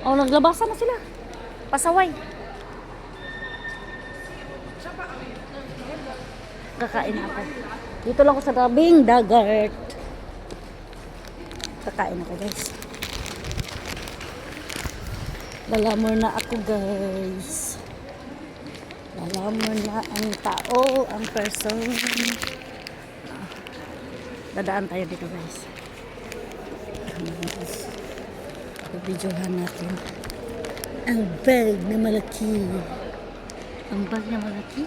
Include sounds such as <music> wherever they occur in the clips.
Oh, naglabasan na sila. Pasaway. Kakain ako. Dito lang ako sa tabing dagat. Kakain ako, guys. Lalamor na ako, guys. Lalamor na ang tao, ang person. Dadaan tayo dito, guys. Videohan natin. Ang bag na malaki. Ang bag na malaki?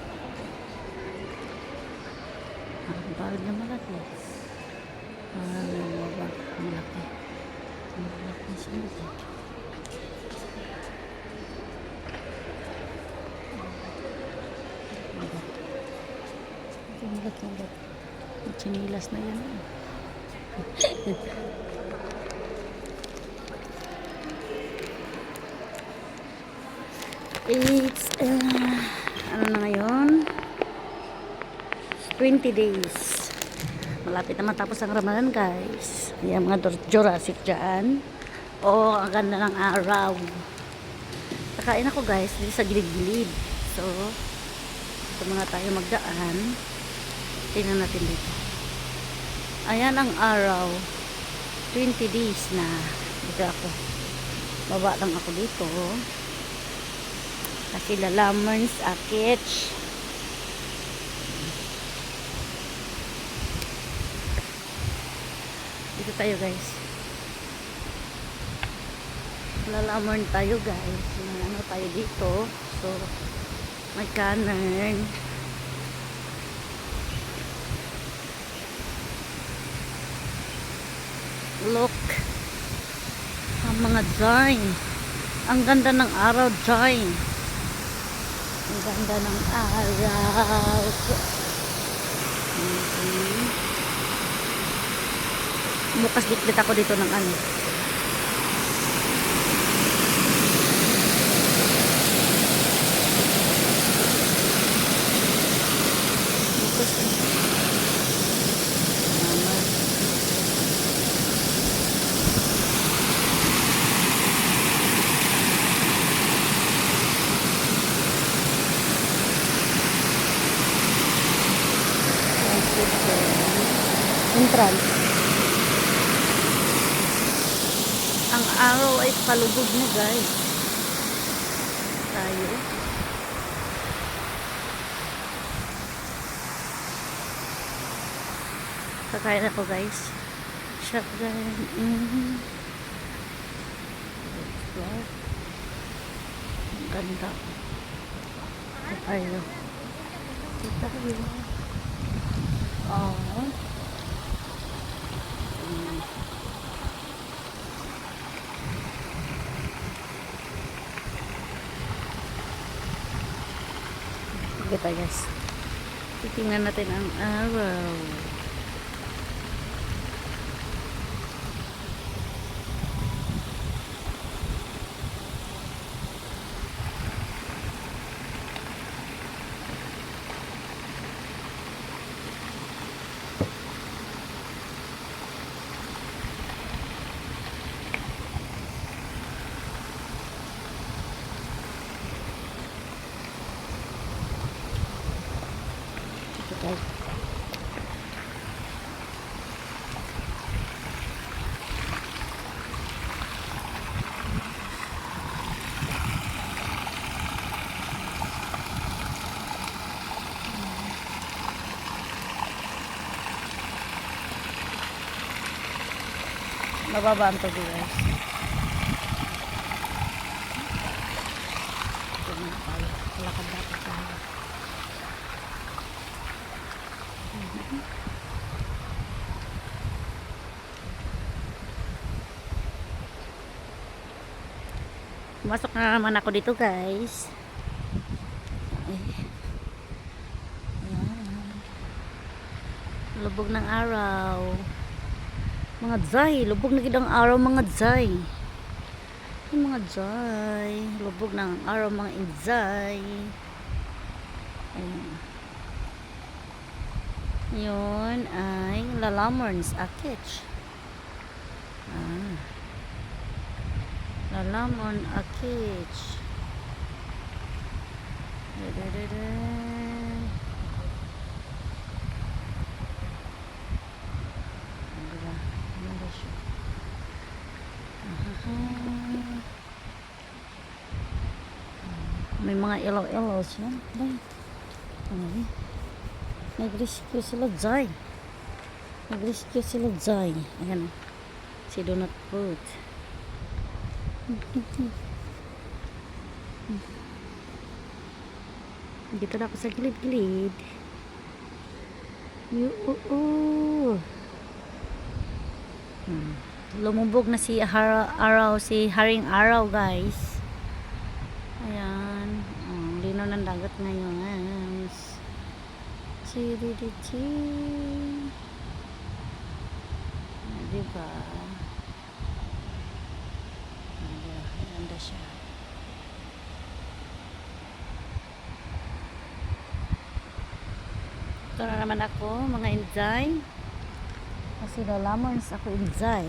Ang bag na malaki. Ang bag na malaki. Ang malaki siya. Ang malaki ang bag. Ang Chinilas na yan. It's, uh, ano na ngayon? 20 days. Malapit na matapos ang Ramadan, guys. Yan mga Jurassic dyan. Oh, ang ganda ng araw. Kakain ako, guys, dito sa gilid-gilid. So, ito muna tayo magdaan. Tingnan natin dito. Ayan ang araw. 20 days na. Dito ako. Baba lang ako dito. Kasi lalamans akich. Dito tayo guys. Lalamern tayo guys. May ano tayo dito. So, may kanan. Look. Ang mga drawing. Ang ganda ng araw, drawing. Ganda ng araw. Mhm. Bukas dikit ako dito ng ano. Bukas. Tama. Entrance. Ang araw ay palubog na guys. Tayo. Kakain ako guys. Shotgun. Mm. Wow. Ang ganda. Ito tayo. Ito tayo. Oh. Tayo guys. Titingnan natin ang araw. Ito tayo. Mababa ang tubig guys. Ito na tayo. Lakad dapat tayo. Pumasok na naman ako dito guys. Ay. Ayan. Lubog ng araw. Mga zay. Lubog na gid ang araw mga zay. Ay, mga zay. Lubog ng araw mga inzay. Ayan. Yun ay Lalamorns Akich. Ah. Lalamon Akich. Da-da-da-da. Diba? Ano ba siya? Ahaha. May mga ilaw-ilaw siya. Ay. Ay. Nag-rescue sila Jai. Nag-rescue sila Jai. Ayan. Si Donut Food. <laughs> Dito na ako sa gilid-gilid. Yoo. Hmm. Lumubog na si Har Araw, si Haring Araw, guys. Ayan. Lino ng dagat ngayon. Chiridichi. Ah, diba? Ganda siya. Ito na naman ako, mga injay. Kasi lalamons ako injay.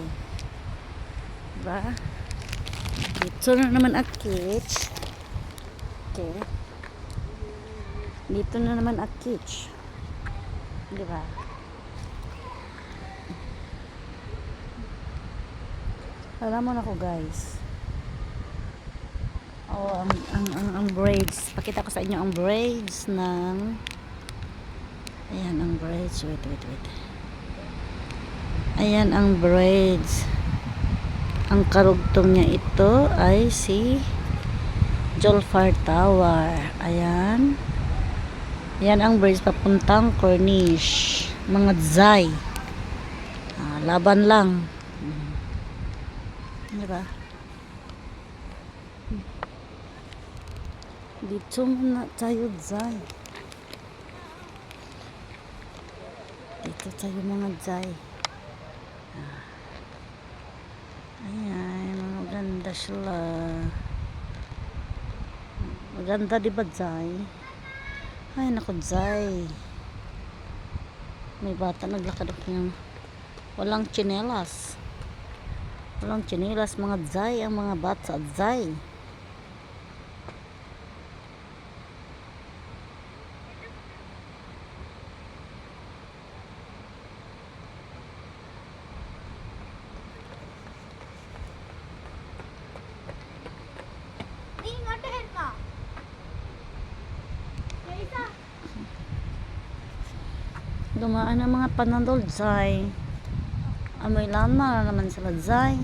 Diba? Dito na naman kitch. Okay. Dito na naman ang kitch. Diba? Lalamon ako guys. Oh, ang, ang, ang, ang braids. Pakita ko sa inyo ang braids ng Ayan ang braids. Wait, wait, wait. Ayan ang braids. Ang karugtong niya ito ay si Jolfar Tower. Ayan. Ayan ang braids papuntang Corniche. Mga zay. Ah, laban lang. Hmm. Diba? Dito muna tayo zay. Dito tayo mga jay. Ah. Ayan, maganda sila. Maganda di ba jay? Ay, naku jay. May bata naglakad ako ng walang chinelas. Walang chinelas, mga jay, ang mga bata jay. Dumaan ang mga panandol, Zay. Amoy lama na naman sila, Zay.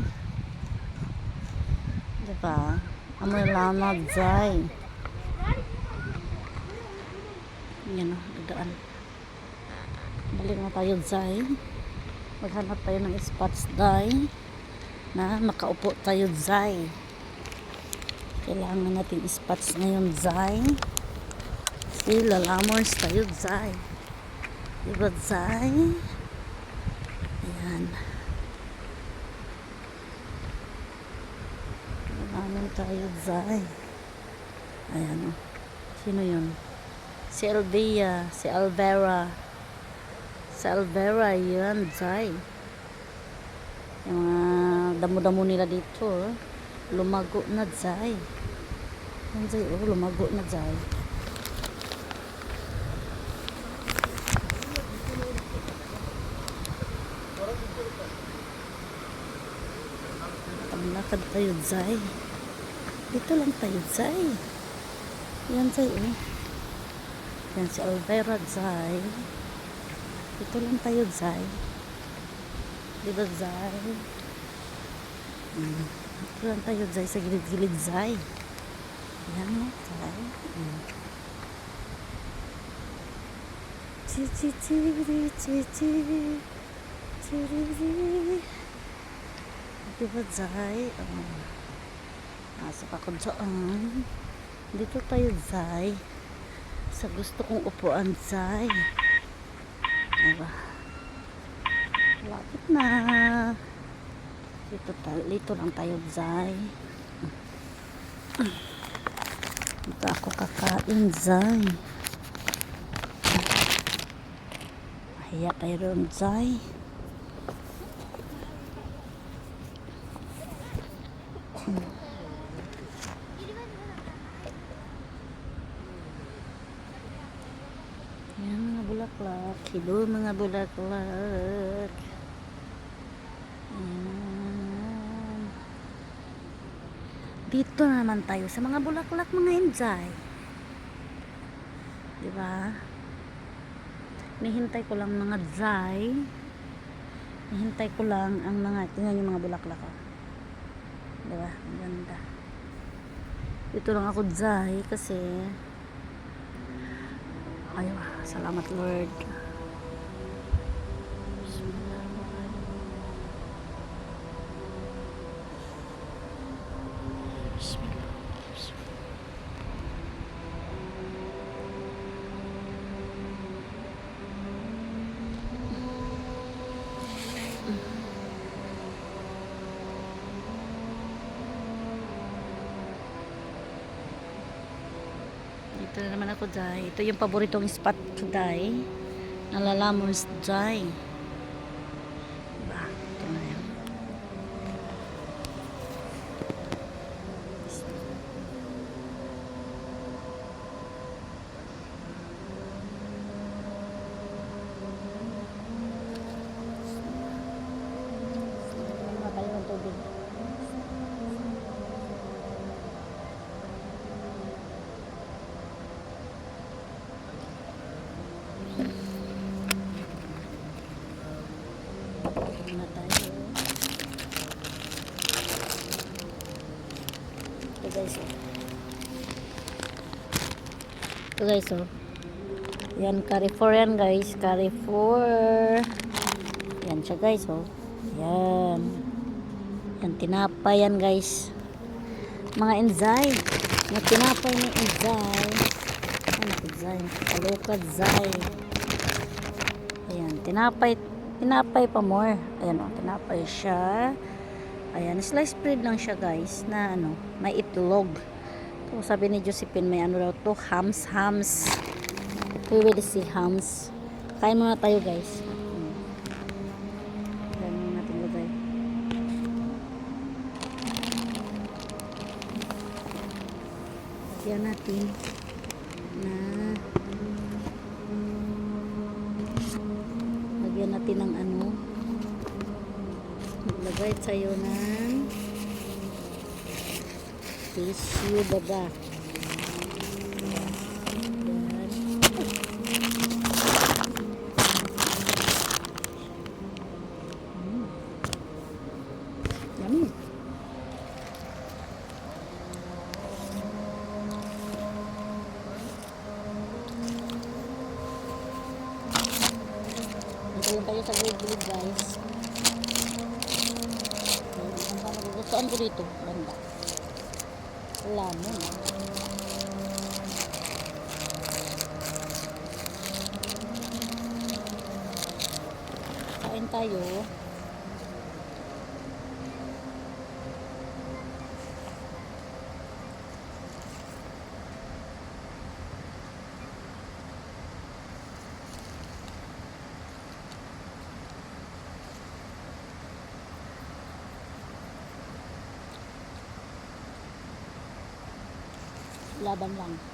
Diba? Amoy lama, Zay. Yan o, dadaan. Balik na tayo, Zay. Maghanap tayo ng spots, Zay. Na makaupo tayo, Zay. Kailangan natin spots ngayon, Zay. Si lalamors tayo, Zay. Zay? Ayan. Namin tayo, Zay. Ayan, o. Sino yun? Si Elvia, si Alvera. Si Alvera, yun, Zay. Yung mga damo-damo nila dito, oh. lumago na, Zay. Yan, Zay, oh, lumago na, Zay. Paglakad tayo, Zay. Dito lang tayo, Zay. Yan, Zay, eh. Yan si Alvera, Zay. Dito lang tayo, Zay. Di ba, Zay? Mm. Dito lang tayo, Zay, sa gilid-gilid, Zay. Yan, oh, Zay. Mm. Chi, chi, chi, chi, chi, chi, chi, Diba, Zay? Oh. Nasa pa ko dyan. Dito tayo, Zay. Sa gusto kong upuan, Zay. Diba? Lapit na. Dito, dito lang tayo, Zay. Dito ako kakain, Zay. Mahiya tayo ron, Zay. Ayan mga bulaklak. Hello mga bulaklak. Ayan. Dito naman tayo sa mga bulaklak mga enjoy. Diba? Nihintay ko lang mga dry. Nihintay ko lang ang mga, tingnan yung mga bulaklak ko. Di ba? Ang ganda. Dito lang ako dry kasi Ayaw, salamat Lord. Dito na naman ako, Jai. Ito yung paboritong spot ko, Jai. Nalalamons, Jai. Diba? Ito na yun. Matay ng tubig. Ito na tayo. Ito guys, oh. Ito guys, oh. Yan, Carrefour yan guys. Carrefour. Yan siya guys, oh. Yan. Yan, tinapay yan guys. Mga enzay. Mga tinapay ng enzay. Ano enzay? Kalukad zay. Ayan, tinapay, tinapay pa more. Ayan o, tinapay siya. Ayan, slice bread lang siya guys, na ano, may itlog. Ito, sabi ni Josephine, may ano daw to, hams, hams. We will see hams. Kain muna tayo guys. Muna natin lagay. Lagyan natin na lagyan natin ng ano. Maglagay tayo ng tissue baba Lang tayo sa gilid-gilid guys. Ang pa nagugustuhan ko dito, banda. Lemon. Kain tayo. Laban lang.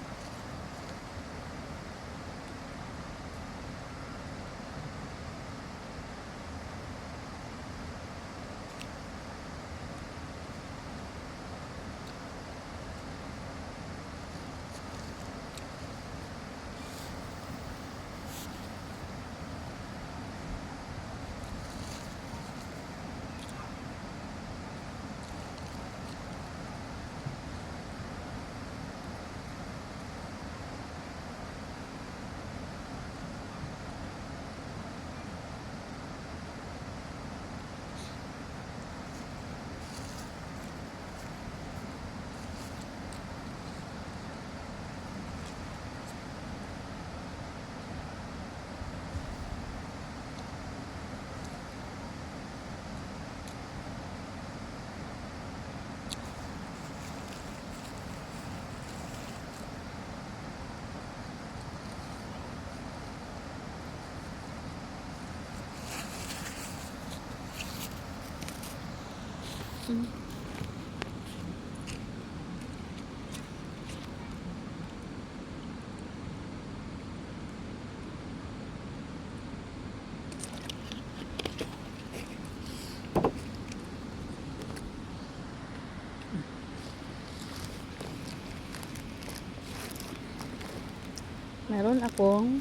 Meron akong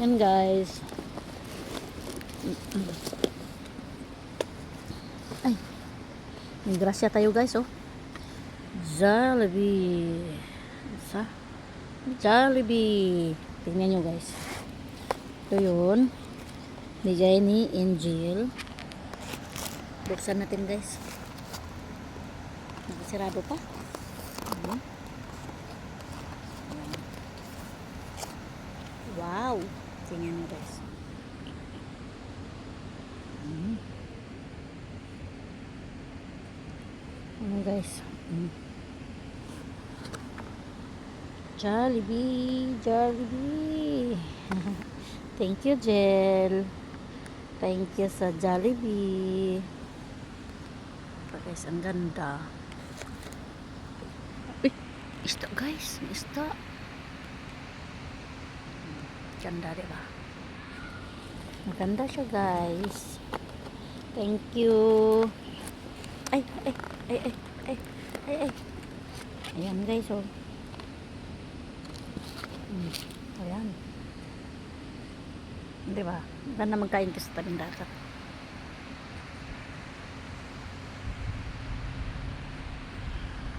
yan guys. Ay grasya tayo guys oh. Jollibee. Sa? Jollibee. Tingnan nyo guys. Ito yun. Bigay ni Angel buksan natin guys. Nakasirado pa. Wow tingnan nyo guys Mm. ano guys Mm. Jollibee, Jollibee. <laughs> Thank you, Jel. Thank you sa Jollibee. Pa guys, ang ganda. Uy, isda guys, may isda. Ganda, di ba? Maganda siya, guys. Thank you. Ay, ay, ay, ay, ay, ay, ay. Ayan, guys, oh. Hmm. Ayan. Di ba? Ganda magkain ka sa tabing dagat.